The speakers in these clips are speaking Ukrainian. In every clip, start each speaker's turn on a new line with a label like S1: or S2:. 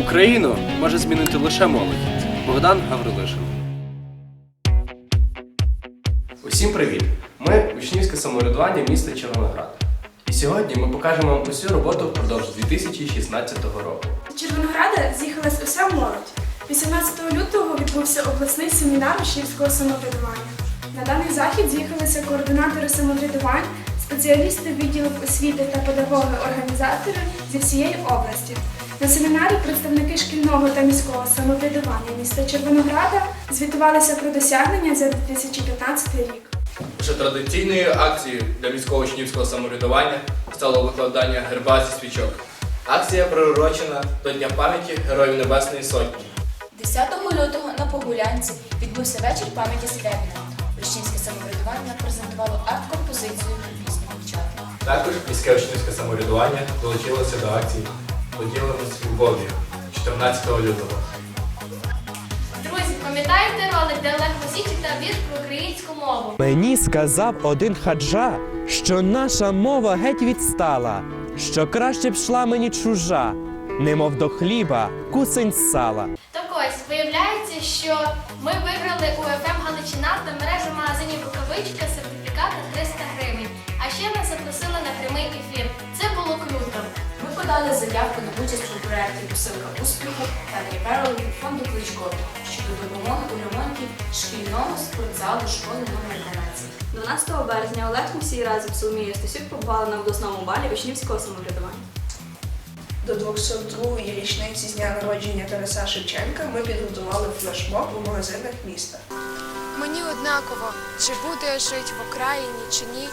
S1: Україну може змінити лише молодь. Богдан Гаврилишин. Усім привіт! Ми учнівське самоврядування міста Червоноград. І сьогодні ми покажемо вам усю роботу впродовж 2016 року.
S2: З Червонограда з'їхалась уся молодь. 18 лютого відбувся обласний семінар учнівського самоврядування. На даний захід з'їхалися координатори самоврядувань, спеціалісти відділів освіти та педагоги-організатори зі всієї області. На семінарі представники шкільного та міського самоврядування міста Червонограда звітувалися про досягнення за 2015 рік.
S3: Вже традиційною акцією для міського учнівського самоврядування стало викладання герба зі свічок. Акція приурочена до Дня пам'яті Героїв Небесної Сотні.
S4: 10 лютого на Погулянці відбувся вечір пам'яті Скрябіна. Учнівське самоврядування презентувало арт-композицію пісні дівчата.
S3: Також міське учнівське самоврядування долучилося до акції Поділимось любов'ю 14 лютого.
S5: Друзі, пам'ятаєте ролик, де Олег Васічик та вірш про українську мову?
S6: Мені сказав один хаджа, що наша мова геть відстала, що краще б йшла мені чужа, немов до хліба, кусень сала.
S5: Так ось, виявляється, що ми виграли у ФМ Галичина та мережу магазинів Рукавичка
S4: подали заявку на участь у проєкті Посилка успіху та реферал від фонду Кличко щодо допомоги у ремонті шкільного спортзалу школи номер 12.
S7: 12 березня Олег Мусій разом з Соломією Стасюк побували на обласному балі учнівського самоврядування.
S8: До 202-ї річниці з дня народження Тараса Шевченка ми підготували флешмоб у магазинах міста.
S9: Мені однаково, чи буде я жить в Україні, чи ні,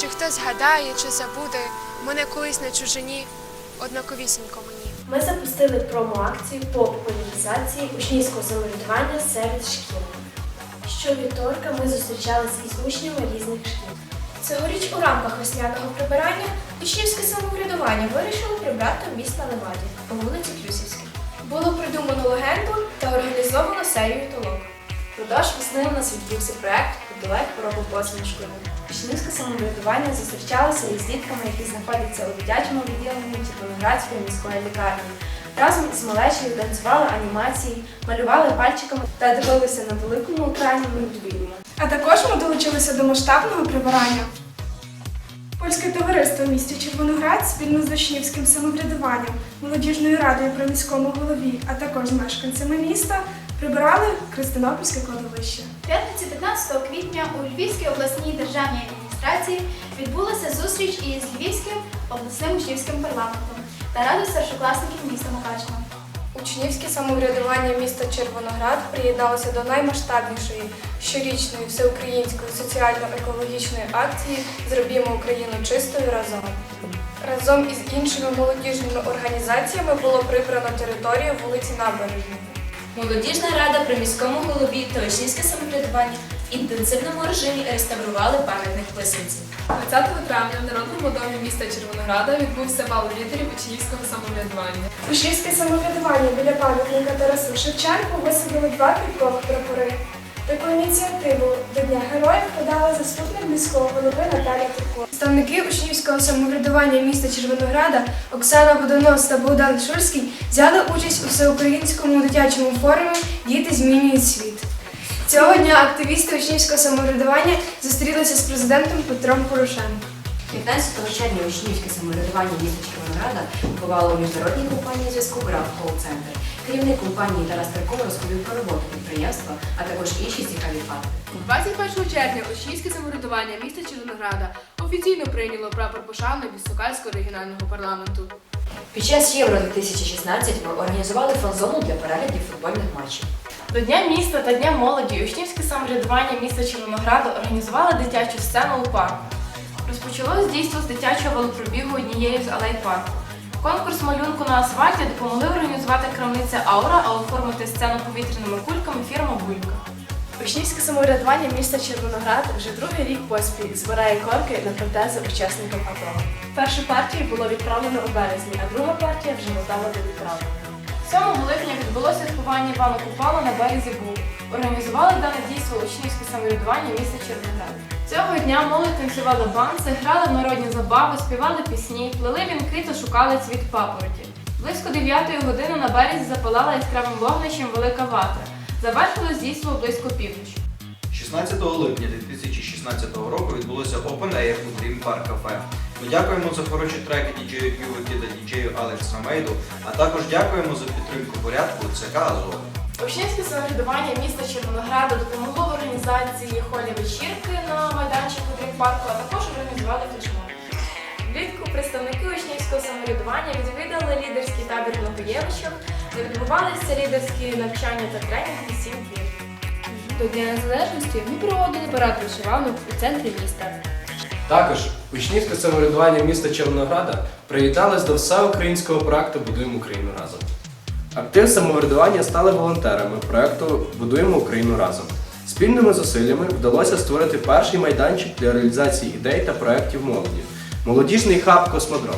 S9: чи хтось згадає, чи забуде мене колись на чужині, однаковісінько мені.
S2: Ми запустили промо-акцію по популяризації учнівського самоврядування серед шкіл. Щовівторка ми зустрічалися із учнями різних шкіл. Цьогоріч у рамках весняного прибирання учнівське самоврядування вирішило прибрати міста Леваді по вулиці Клюсівській. Було придумано легенду та організовано серію толок. Продовж весни у нас відбувся проект «Подолай хворобу посмішкою». Учнівське самоврядування зустрічалося із дітками, які знаходяться у дитячому відділенні Червоноградської міської лікарні. Разом із малечею танцювали анімації, малювали пальчиками та дивилися на великому екрані мультфільми. А також ми долучилися до масштабного прибирання. Польське товариство в місті Червоноград спільно з учнівським самоврядуванням, молодіжною радою при міському голові, а також з мешканцями міста прибирали Христинопільське кладовище.
S5: П'ятниці 15 квітня у Львівській обласній державній адміністрації відбулася зустріч із Львівським обласним учнівським парламентом та радою старшокласників міста Мукачева.
S2: Учнівське самоврядування міста Червоноград приєдналося до наймасштабнішої щорічної всеукраїнської соціально-екологічної акції Зробімо Україну чистою разом. Разом із іншими молодіжними організаціями було прибрано територію вулиці Набережної.
S4: Молодіжна рада при міському голові та учнівське самоврядування в інтенсивному режимі реставрували пам'ятник писанці.
S9: 20 травня в Народному домі міста Червонограда відбувся бал лідерів учнівського самоврядування.
S2: Учнівське самоврядування біля пам'ятника Тарасу Шевченку висадили два квіткових прапори. Таку ініціативу до Дня Героїв подала заступник міського голови Наталя Турко. Представники учнівського самоврядування міста Червонограда Оксана Водонос та Богдан Шульський взяли участь у всеукраїнському дитячому форумі Діти змінюють світ. Цього дня активісти учнівського самоврядування зустрілися з президентом Петром Порошенком.
S4: 15 червня учнівське самоврядування міста Червонограда побувало у міжнародній компанії зв'язку Граф Кол Центр. Керівник компанії Тарас Терко розповів про роботу підприємства, а також інші цікаві факти.
S9: 21 червня учнівське самоврядування міста Червонограда офіційно прийняло прапор пошани від Сокальського регіонального парламенту.
S4: Під час Євро 2016 ми організували фан-зону для переглядів футбольних матчів.
S10: До Дня міста та Дня молоді учнівське самоврядування міста Червонограду організували дитячу сцену у парку. Розпочалось дійство з дитячого велопробігу однією з алей парку. Конкурс малюнку на асфальті допомогли організувати крамниця Аура, а оформити сцену повітряними кульками фірма Булька.
S2: Учнівське самоврядування міста Червоноград вже другий рік поспіль збирає корки на протези учасників АТО. Першу партію було відправлено у березні, а друга партія вже готова до відправлення.
S10: 7 липня відбулося святкування Івана Купала на березі Буг. Організували дане дійство учнівське самоврядування міста Червоноград. Цього дня молодь танцювала банси, грали в народні забави, співали пісні, плели вінки та шукали цвіт папороті. Близько 9 години на березі запалала яскравим вогнищем велика ватра. Завершилось дійство близько півночі.
S11: 16 липня 2016 року відбулося Open Air у Dream Park Cafe. Ми дякуємо за хороші треки діджею Кювики та діджею Алекс Рамейду, а також дякуємо за підтримку порядку ЦК Азов.
S10: Учнівське самоврядування міста Червонограда допомогло в організації холі вечірки на майданчику дрім-парку, а також організували флешмоб. Влітку представники учнівського самоврядування відвідали лідерський табір в Лопоєвичах, де відбувалися лідерські навчання та тренінги сім днів.
S12: До Дня Незалежності ми проводили парад вишиванок у центрі міста.
S1: Також учнівське самоврядування міста Червонограда приєдналось до всеукраїнського проекту Будуємо Україну разом. Актив самоврядування стали волонтерами проекту Будуємо Україну разом. Спільними зусиллями вдалося створити перший майданчик для реалізації ідей та проєктів молоді молодіжний хаб Космодром.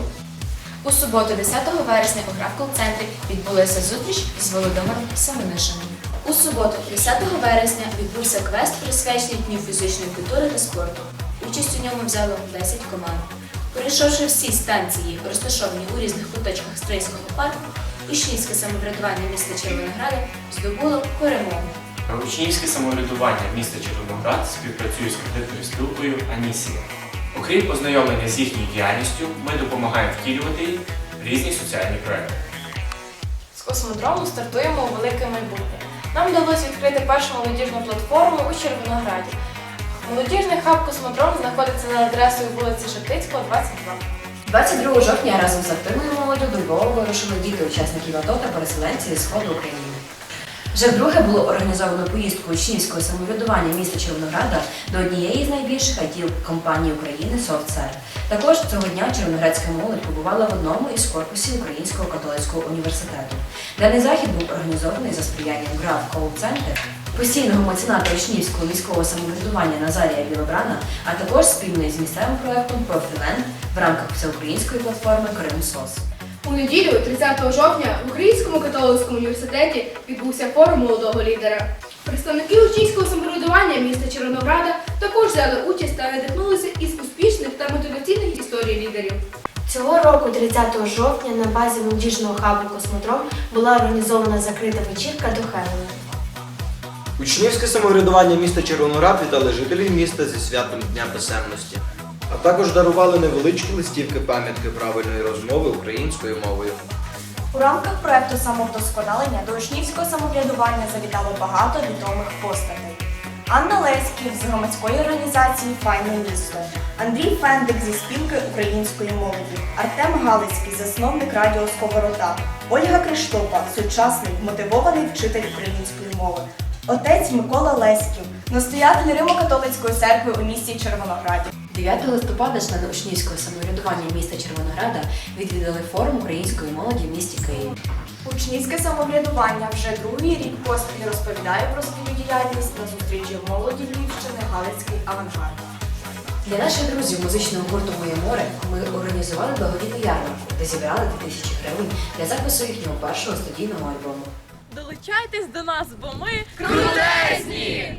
S4: У суботу, 10 вересня, у Гравкол-центрі відбулася зустріч з Володимиром Семенишиним. У суботу, 10 вересня, відбувся квест присвячений Дню фізичної культури та спорту. Участь у ньому взяло 10 команд. Перейшовши всі станції, розташовані у різних куточках Стрийського парку, учнівське самоврядування міста Червонограда здобуло перемогу.
S13: Учнівське самоврядування міста Червоноград співпрацює з кредитною спілкою Анісія. Окрім ознайомлення з їхньою діяльністю, ми допомагаємо втілювати їх в різні соціальні проекти.
S10: З космодрому стартуємо у велике майбутнє. Нам вдалося відкрити першу молодіжну платформу у Червонограді. Молодіжний хаб Космодром знаходиться за адресою вулиці Шептицького, 22.
S4: 22 жовтня разом з активною молоддю до Львова вирушили діти учасників АТО та переселенці зі сходу України. Вже вдруге було організовано поїздку учнівського самоврядування міста Червонограда до однієї з найбільших айтів компаній України SoftServe. Також цього дня червоноградська молодь побувала в одному із корпусів Українського католицького університету. Даний захід був організований за сприянням Граф Колл Центр, постійного мецената учнівського міського самоврядування Назарія Білобрана, а також спільно з місцевим проектом Профіленд в рамках всеукраїнської платформи Кримсос.
S12: У неділю, 30 жовтня, в Українському католицькому університеті відбувся форум молодого лідера. Представники учнівського самоврядування міста Червонограда також взяли участь та надихнулися із успішних та мотиваційних історій лідерів.
S2: Цього року, 30 жовтня, на базі молодіжного хабу Космодром була організована закрита вечірка до Хеллоуіну.
S11: Учнівське самоврядування міста Червоноград вітали жителів міста зі святом Дня Писемності, а також дарували невеличкі листівки пам'ятки правильної розмови українською мовою.
S14: У рамках проекту самовдосконалення до учнівського самоврядування завітало багато відомих постатей. Анна Леськів з громадської організації Файне місто, Андрій Фендик зі спілки української молоді, Артем Галицький, засновник радіо Сковорода, Ольга Криштопа, сучасний мотивований вчитель української мови, отець Микола Леськів, настоятель Римо-католицької церкви у місті Червонограді.
S4: 9 листопада члени учнівського самоврядування міста Червонограда відвідали форум української молоді в місті Києві.
S14: Учнівське самоврядування вже другий рік поспіль розповідає про свою діяльність на зустрічі молоді Львівщини Галицький авангард.
S4: Для наших друзів музичного гурту Моє море ми організували благодійну ярмарку, де зібрали 2000 гривень для запису їхнього першого студійного альбому.
S10: Долучайтесь до нас, бо ми
S5: Крутезні!